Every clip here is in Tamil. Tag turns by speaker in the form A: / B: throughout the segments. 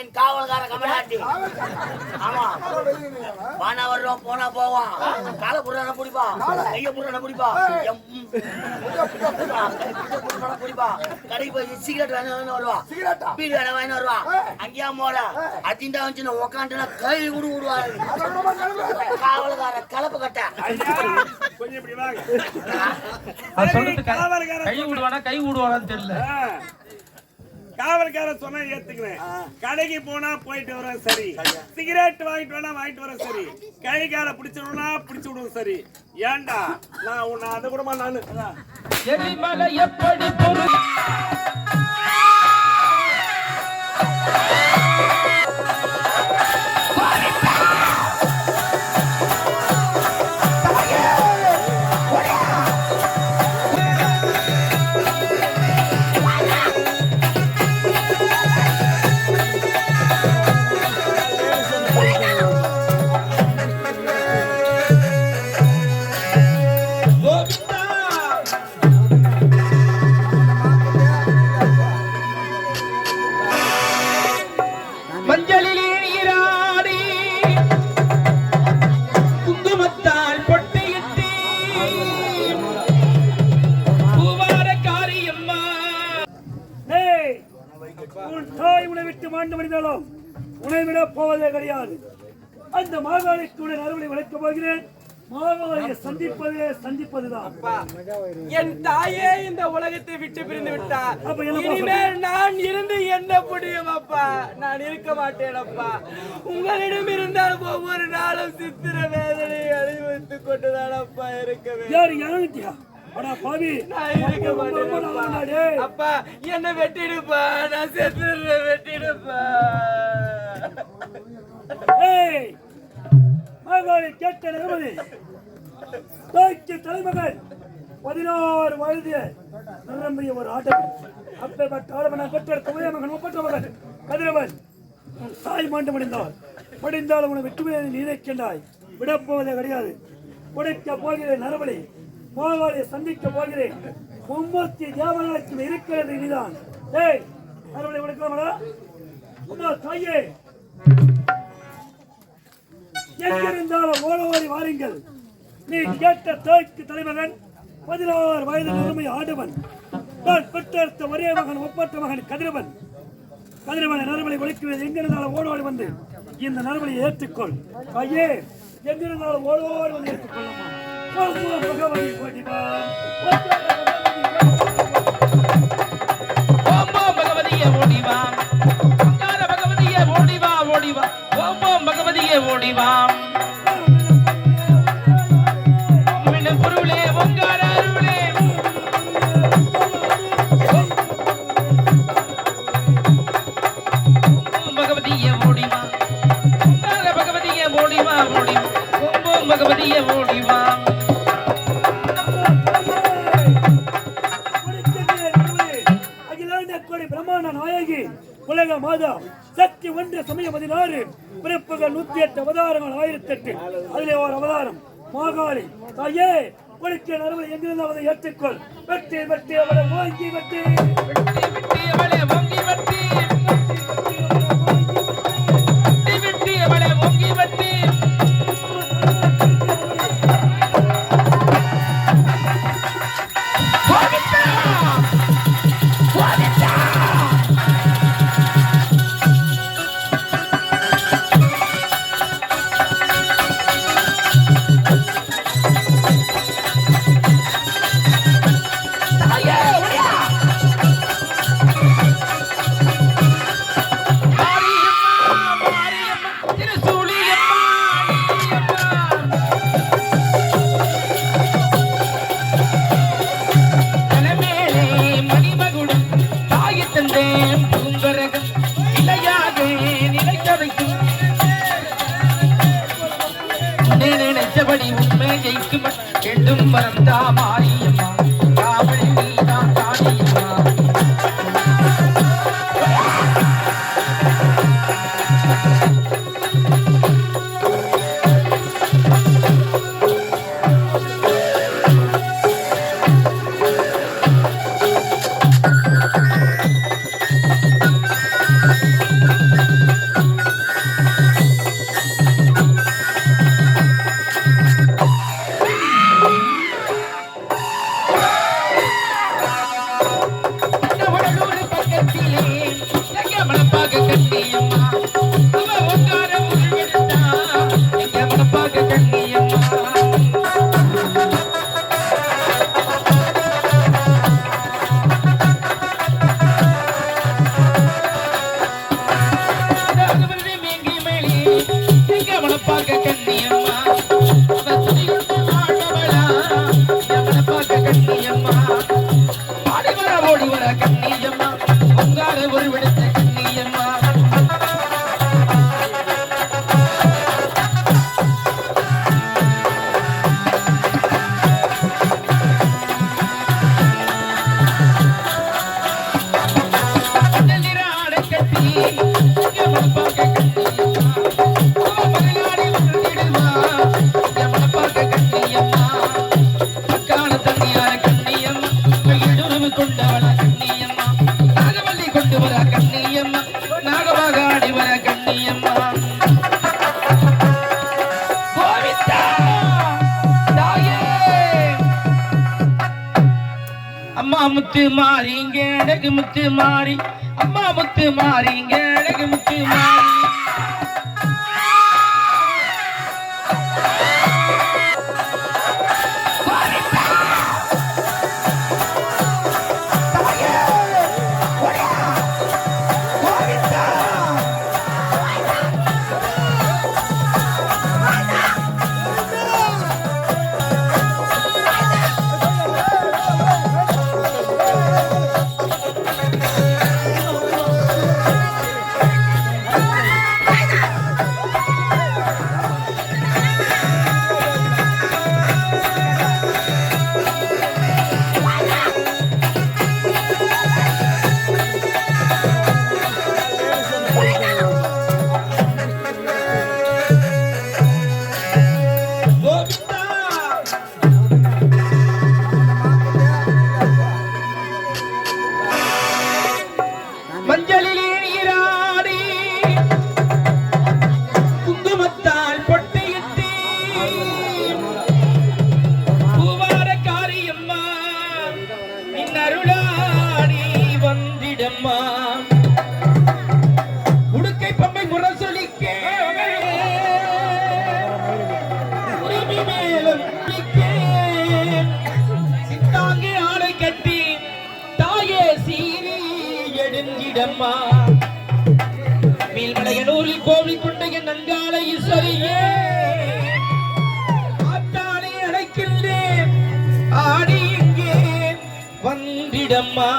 A: என் காவல்கார கமலாட்டி ஆமா வர்றோம் போனா போவான் கால புறான பிடிப்பா கைய புறான பிடிப்பா பிடிப்பா கடைக்கு போய் சிகரெட் வேணும் வருவா பீடி வேணும் வருவா அங்கேயா மோட அத்திண்டா வந்து உக்காந்துனா கை விடு விடுவாரு காவல்கார கலப்பு கட்ட
B: கை- விடுவானா கை விடுவானான்னு தெரியல.
C: காவல்காரன் சொன்னா ஏத்துக்குவேன் கடைக்கு போனா போயிட்டு வர சரி. சிகரெட் வாங்கிட்டு வேணா வாங்கிட்டு வர சரி. கை கால பிடிச்சிடும்னா பிடிச்சு விடுவோம் சரி. ஏன்டா நான் உன்னை அதை கூடமா நானு.
B: எப்படி
D: மனிதாலும் உன்னை விட போவதே கிடையாது அந்த மாகாளிக்குடைய அறுவடை வளர்க்கப் போகிறேன் மாகாளியை சந்திப்பதே சந்திப்பதுதான்
E: என் தாயே இந்த உலகத்தை விட்டு பிரிந்து விட்டார் இனிமேல் நான் இருந்து என்ன முடியும் அப்பா நான் இருக்க மாட்டேன் அப்பா உங்களிடம் இருந்தால் ஒவ்வொரு நாளும் சித்திர வேதனை அனுபவித்துக் கொண்டுதான் அப்பா இருக்க வேண்டும்
D: யார்
E: அப்பா. என்ன வெட்டிடுப்பா நான் செத்துற
D: அப்பேற்பட்ட ஆடவனை பெற்றெடுத்த உதய மகன் ஒப்பற்ற கதிரவன் தாய் மாண்டு முடிந்தாள் முடிந்தால் உன்னை விட்டுமே நீ நினைக்கின்றாய் விடப்போவதே கிடையாது. உடைக்க போகிறேன் நரபலி. மாகாளியை சந்திக்க போகிறேன். மும்மூர்த்தி தேவநாயகம் இருக்கிறது இனிதான் ஏய் நரபலி உடைக்கலாமடா உமா தாயே. எங்கிருந்தாலும் ஓடோடி வாருங்கள். நீ கேட்ட தாய்க்கு தலைமகன் பதினாறு வயது நிலைமை ஆடுவன் நான் பெற்றெடுத்த ஒரே மகன் ஒப்பற்ற மகன் கதிரவன். கதிரவனை நறுமலை ஒழிக்கிறது. எங்கிருந்தாலும் ஓடோடி வந்து இந்த நறுமலையை ஏற்றுக்கொள். ஐயே எங்கிருந்தாலும் ஓடோடி வந்து ஏற்றுக்கொள்ளமா ஓ, பகவதி கோடிவா.
B: ஓடிவா ஓடிவா ஓடிவா ஓடிவா ஓடிவா ஓடிவா ஓம்போ பகவதிய ஓடிவா
D: உலக மாதா சக்தி ஒன்று சமயம் பதினாறு பிறப்புகள் நூத்தி எட்டு அவதாரங்கள் ஆயிரத்தி எட்டு அதிலே ஒரு அவதாரம் மாகாளி தாயே உனக்கு நறுவலை அவரை ஏற்றுக்கொள் வெற்றி வெற்றி அவளை வாங்கி வெற்றி
B: வெட்டி வெட்டி அவளை வாங்கி வெட்டி வெட்டி வரம் அம்மா மாறி இங்க அழகு முத்து மாறி அம்மா முத்து மாறி இங்க அழகு முத்து மாறி. எடுங்கிடம்மா மேல்மலையனூரில் கோவில் கொண்ட என் நன்கால ஈஸ்வரியே ஆத்தானை அழைக்கின்றேன். ஆடி இங்கே வந்திடம்மா.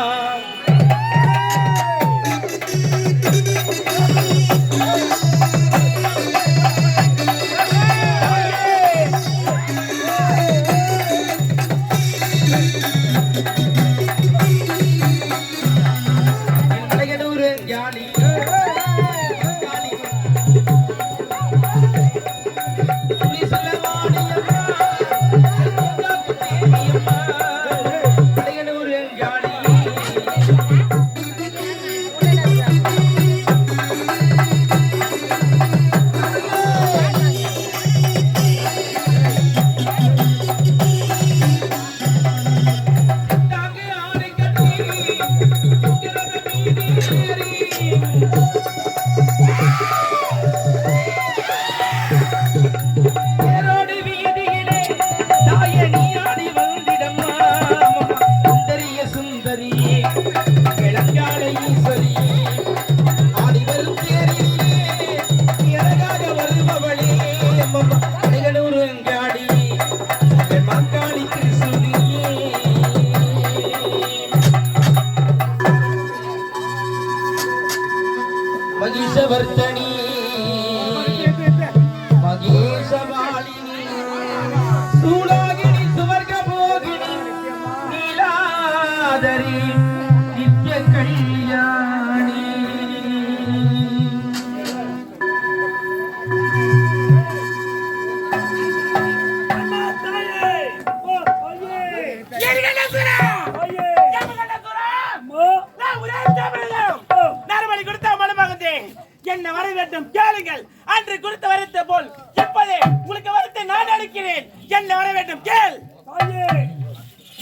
F: என்ன வர வேண்டும் கேளுங்கள். அன்று கொடுத்த வரத்தை போல் இப்போதே உங்களுக்கு வரத்தை நான் அளிக்கிறேன். என்ன வர வேண்டும் கேள்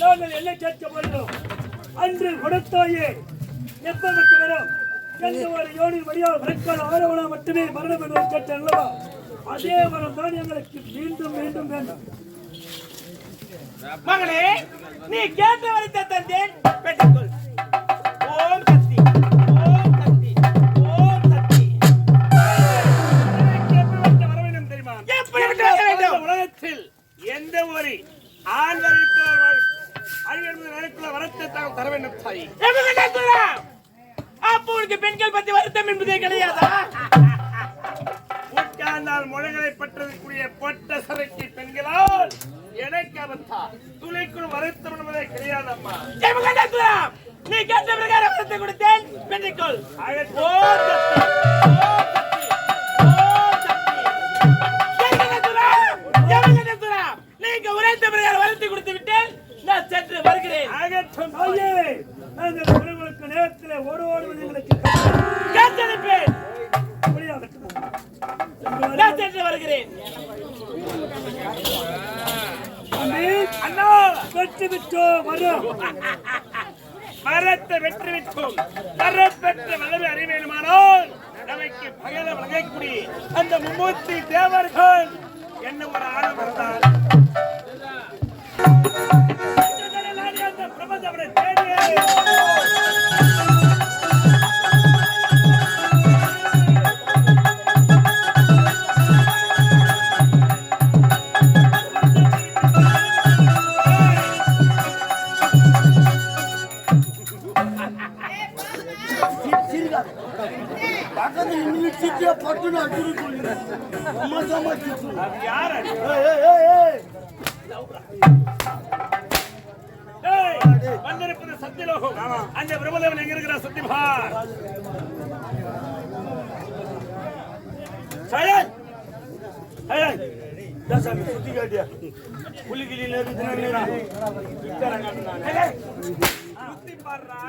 D: நாங்கள் என்ன கேட்க போகிறோம் அன்று கொடுத்தாயே எப்பதற்கு வரும்? எந்த ஒரு யோனி வழியால் வரக்கால ஆரவணம் மட்டுமே மரணம் என்று கேட்ட அல்லவா? அதே வரம் தான் எங்களுக்கு மீண்டும் மீண்டும் வேண்டும்.
F: மகளே நீ கேட்ட வரத்தை தந்தேன். பெற்றுக்கொள்.
C: எந்த ஒரு அழிவுள்ள வரத்தை தான் தர வேண்டும் தாய்!
F: அப்போ உனக்கு பெண்கள் பத்தி வருத்தம் என்பதே கிடையாதா
C: உட்கார்ந்தால் முளைகளை பற்றக்கூடிய பொட்ட சரைக்கு பெண்களால் எனக்கு அவத்தா துளைக்குள் வருத்தம் என்பதே கிடையாதம்மா!
F: நீ கேட்ட பிரகாரம் கொடுத்தேன் பெற்றுக்கொள்
C: ஆகட்டும்.
F: வளர்த்து கொடுத்து விட்டேன். நான் சென்று வருகிறேன்.
C: ஆகட்டும்
D: அந்த நேரத்தில் ஒரு ஒரு விதங்களுக்கு கேட்டனுப்பேன் சென்று வருகிறேன். அண்ணா வெற்றி விட்டோம் வரும்
C: மரத்தை வெற்றி விட்டோம் பெற்ற வல்லமை அறிவேணுமானால் நமக்கு பகல வகைக்கூடிய அந்த மும்மூர்த்தி தேவர்கள் என்ன ஒரு
G: ஆழம் பக்கத்துல நின்னு சிரிச்சா பட்டுன்னு அடிச்சுட்டு சொல்லு. சும்மா சும்மா சிரிச்சு.
C: அது யார் அது?
G: ஏய், ஏய், ஏய், ஏய்.
C: ஏய், வந்திருப்பது சத்தியலோகம் அந்த பிரபலவன் எங்க இருக்கிற சத்தியபார்
G: சைலண்ட். சைலண்ட். ஏன் சாமி, சுத்தி காட்டியா? புலி கிளி நெருங்குதுன்னா நெருங்கு. ஏய்,
C: சுத்தி பாடுறா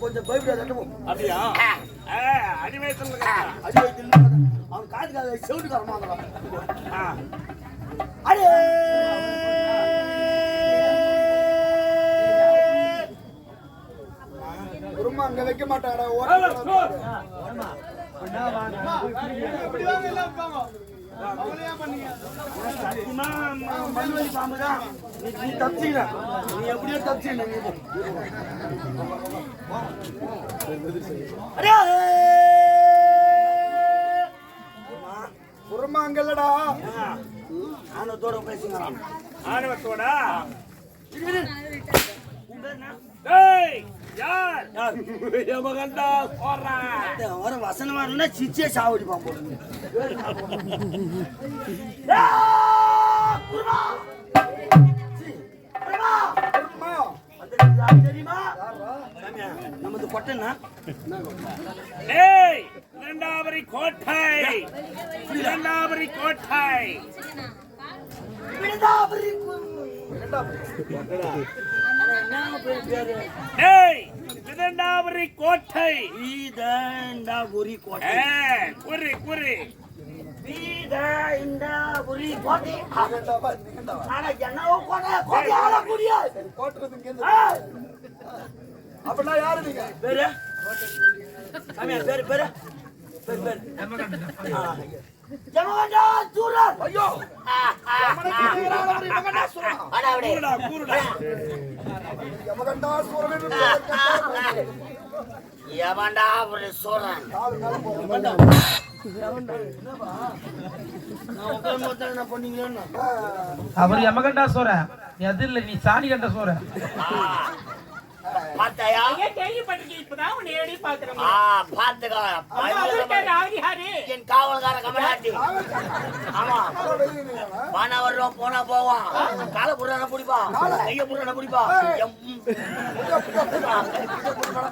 G: கொஞ்சம் பயப்படாத, கட்ட போ.
C: அப்படியா?
G: நின்னு பார்த்தா, அவன் காது காது செவிட்டு தரமாங்கிறான். அடே!
H: குருமா அங்க வைக்க மாட்டாடா
G: மண்வெளி பாம்புதான். நீ நீ தப்பிச்சுக்கிற. நீ எப்படியோ தப்பிச்சுக்கிற, நீ போ. அடே!
C: ஆணவத்தோட
G: உன் பேர் என்ன? வர வசனமா இருந்தா சிச்சே சாவடிப்பான் போல. ஏய், குருமா! சி, குருமா!
H: குருமா!
G: வந்திருக்கிறது யார் தெரியுமா? சாமியா, நமது கொட்டனா
C: இரண்டாவரி கோட்டை. இரண்டாவரி கோட்டை.
G: விருந்தாபுரி கு- ஆனா என்ன பேர் பேரு?
C: ஏய் இரண்டாவரி கோட்டை
G: வீதண்டாபுரி கோட்டை.
C: ஏய், குறி குறி
H: அப்படின்னா யாரு நீங்க
G: பேரு? சாமியா, பேரு, பேரு? பேரு, பேரு. எவன்டா அப்படி. சூரன்?
B: அவர் யமகண்டா சோற. இல்ல நீ சாணி கண்ட சோற.
G: பார்த்தாயா?
F: கேள்விப்பட்டிருக்கேன் இப்பதான் உன்னை நேரடி பாக்குறேன்
G: ஆ, பார்த்துக்கோ. என் காவல்கார கமலாட்டி ஆமா. வருவான் போனா போவான் கால புறான பிடிப்பா. கைய புறான பிடிப்பா. எம்.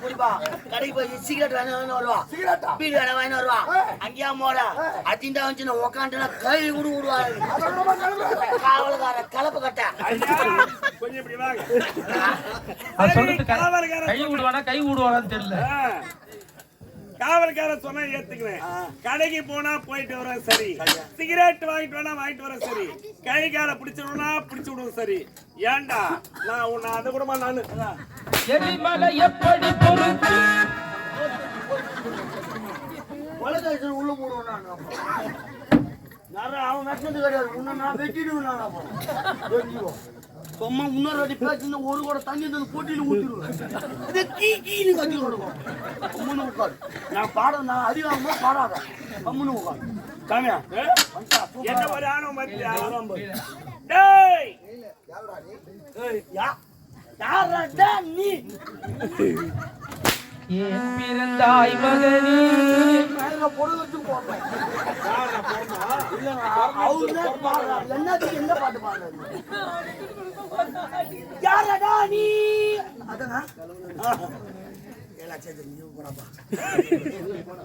G: பிடிப்பா. கடைக்கு போய் சிகரெட் வேணும் வருவா.
H: சிகரெட்டா?
G: பீடி வேணும் வாங்கி வருவா. அங்கேயா மோட. அத்திண்டா வந்து உக்காந்துனா கை விடு விடுவாரு காவல்கார கலப்பு கட்ட.
C: கொஞ்சம் இப்படி வாங்க. காவல்காரன்
B: கை விடுவானா கை விடுவானான்னு தெரியல.
C: காவல்காரன் சொன்னா ஏத்துக்குவேன். கடைக்கு போனா போயிட்டு வர சரி. சிகரெட் வாங்கிட்டு வேணா வாங்கிட்டு வர சரி. கை கால பிடிச்சிடும்னா பிடிச்சு விடுவோம் சரி. ஏன்டா நான் உன்னை அதை கூட நானு.
B: எரிமலை எப்படி பொறுத்து?
G: உள்ள போடுவோம் நான். அவன் வெட்டினது கிடையாது. உன்னை நான் வெட்டிடுவேன் நான் அப்போ. சும்மா இன்னொரு வாட்டி பேசுனா ஒரு கூட தண்ணி வந்து போட்டியில் ஊற்றிடுவேன் கீ கீன்னு கட்டி விடுவோம் கம்முன்னு உட்காரு. நான் பாட நான் அதிகமாக பாடாத. கம்முன்னு உட்காரு. சாமியா
C: என்ன ஒரு ஆணவம் மத்தியா டேய்!
G: யா- யாரடா நீ?
B: ஏன் பிறந்தாய் மகனே
G: பொருள் வச்சு போடுறேன். எந்த பாட்டு பாடுறாரு? யாரடா நீ? அதானா சரி, நீ போடாப்பா.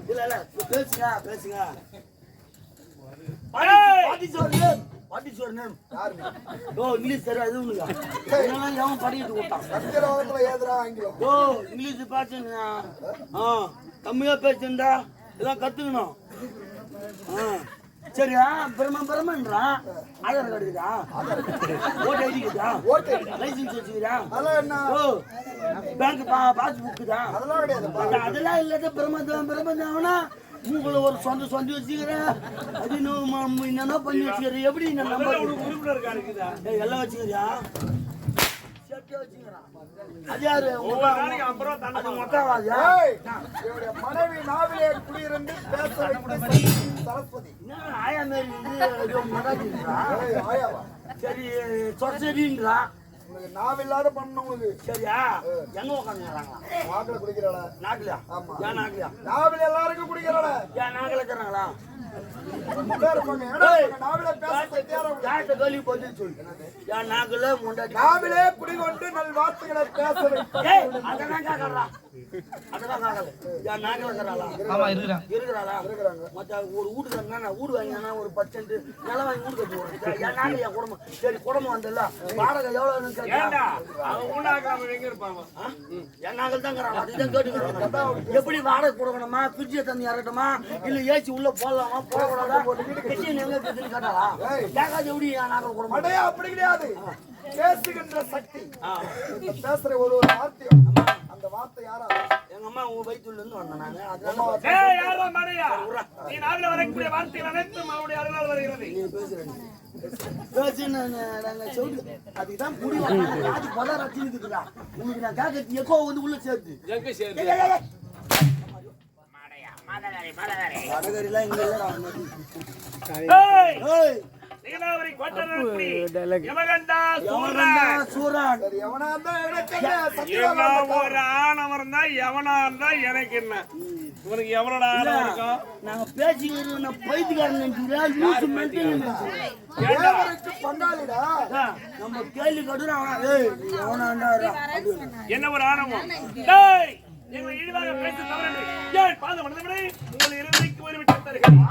G: இல்ல இல்ல பேசுங்க பேசுங்க பாட்டி ஓ இங்கிலீஷ் தெரியாது உனக்கு இதெல்லாம் எவன்
H: ஏதுடா ஆங்கிலம்
G: ஓ இங்கிலீஷ் பேசுங்க ஆ கம்மியா பேசுண்டா இதெல்லாம் கத்துக்கணும். ஆ. சரியா? பிரம்ம பிரம்மன்றான் ஆதார் கார்டு இருக்குதா ஓட்டு ஐடி இருக்குதா
H: ஓட்டு
G: லைசன்ஸ் வச்சுக்கிறா
H: அதெல்லாம் என்ன?
G: ஓ பேங்க் பாஸ்புக் தான்
H: அதெல்லாம்
G: இல்லாத பிரம்மதம் பிரம்மதம்னா உங்களை ஒரு சொந்த சொந்த வச்சுக்கிறேன். அது என்னென்ன பண்ணி வச்சுக்கிறேன். எப்படி நான் நம்ப
C: உறுப்பினர் கார்டு இருக்குதா?
G: ஏய், எல்லாம் வச்சுக்கிறியா?
H: மனைவி நாவிலே குடியிருந்து பேச வைத்த சரஸ்வதி
G: ஆயா மாரி
H: ஆயாவா?
G: சரி சொசரின்றா
H: உனக்கு நாவில்லாத பண்ண உனக்கு
G: சரியா? எங்க உட்காந்துறாங்களா
H: வாக்கில குடிக்கிறாளா?
G: நாக்குலையா?
H: ஆமா.
G: ஏன் நாக்குலையா?
H: நாவில் எல்லாருக்கும் குடிக்கிறாளா?
G: ஏன் நாக்கில் இருக்கிறாங்களா?
H: நாவில குடிகொண்டு நல் வார்த்தைகளை பேச
G: அதெல்லாம் கேட்கறா. அதெல்லாம் கேட்கல. என் இருக்கிறாளா? ஒரு வீடு வாங்கினா ஒரு பத்து சென்ட் நிலம் வாங்கி வீடு கட்டி விடுறேன். என் என் குடும்பம். சரி, குடும்பம் வந்தல்ல, வாடகை ஆ? என் நாக்குல தான். அதுதான் கேட்டுக்கிறேன். எப்படி வாடகை கொடுக்கணுமா? பிரிட்ஜை தண்ணி இறக்கட்டுமா இல்ல ஏசி உள்ள போடலாமா? போடக்கூடாதா?
H: அப்படி கிடையாது. பேசுகின்ற சக்தி. பேசுற ஒரு ஒரு வார்த்தையும் அந்த வார்த்தை யாரா?
G: எங்க அம்மா உன் வயிற்றுல இருந்து வந்தேன் நானு. அதனால
C: ஏய் யாரா மடையா நீ நாவில வரக்கூடிய வார்த்தைகள் அனைத்தும் அவருடைய அருளால் வருகிறது.
G: நீ பேசுறேன் அதுதான் நான் கேட்கறது எக்கோ வந்து உள்ள சேர்த்து
H: எனக்கு என்ன?
C: உனக்கு எவ்வளோடா ஆணவம் இருக்கும்
G: நாங்க பேசிக்கிறது நான் பைத்தியக்காரன் நம்ம கேள்வி கட்டுறோம்
C: என்ன ஒரு டேய்! எங்களை இழிவாக பேச தவறு ஏன் பாதம் மனிதனே உங்கள் இருவரைக்கு ஒரு விட்டு தருகிறேன்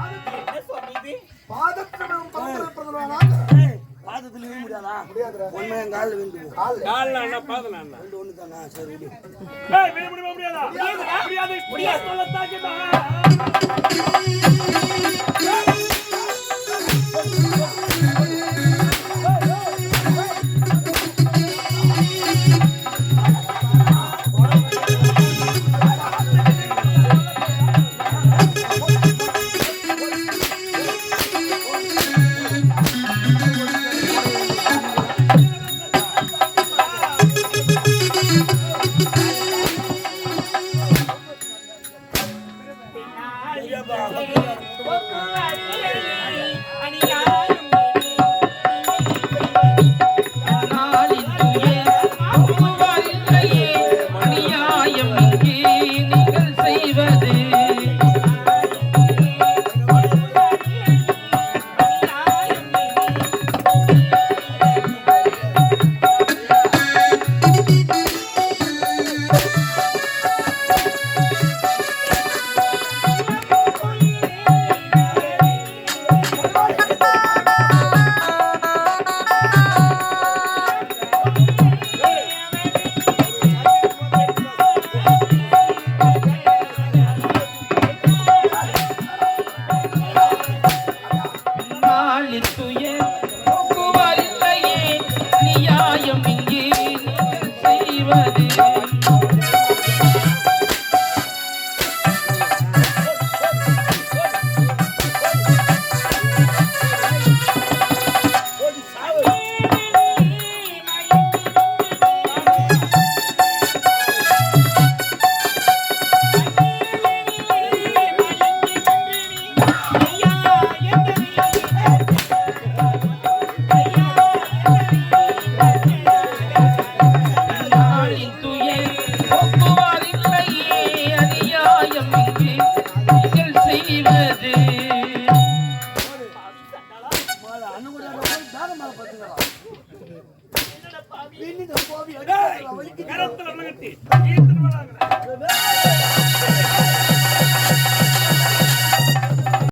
G: ஏய். பாதத்துல விழ முடியாதா?
H: முடியாதுடா.
G: ஒண்ணு என் காலில் விழுந்து.
H: கால்
C: கால்ல. என்ன பாதம் என்ன
G: ரெண்டு ஒண்ணு தானா? சரி விடு.
C: ஏய் விட முடியுமா முடியாதா? முடியாது. முடியாது. சொல்லத்தாக்கிட்டா
B: நாளின்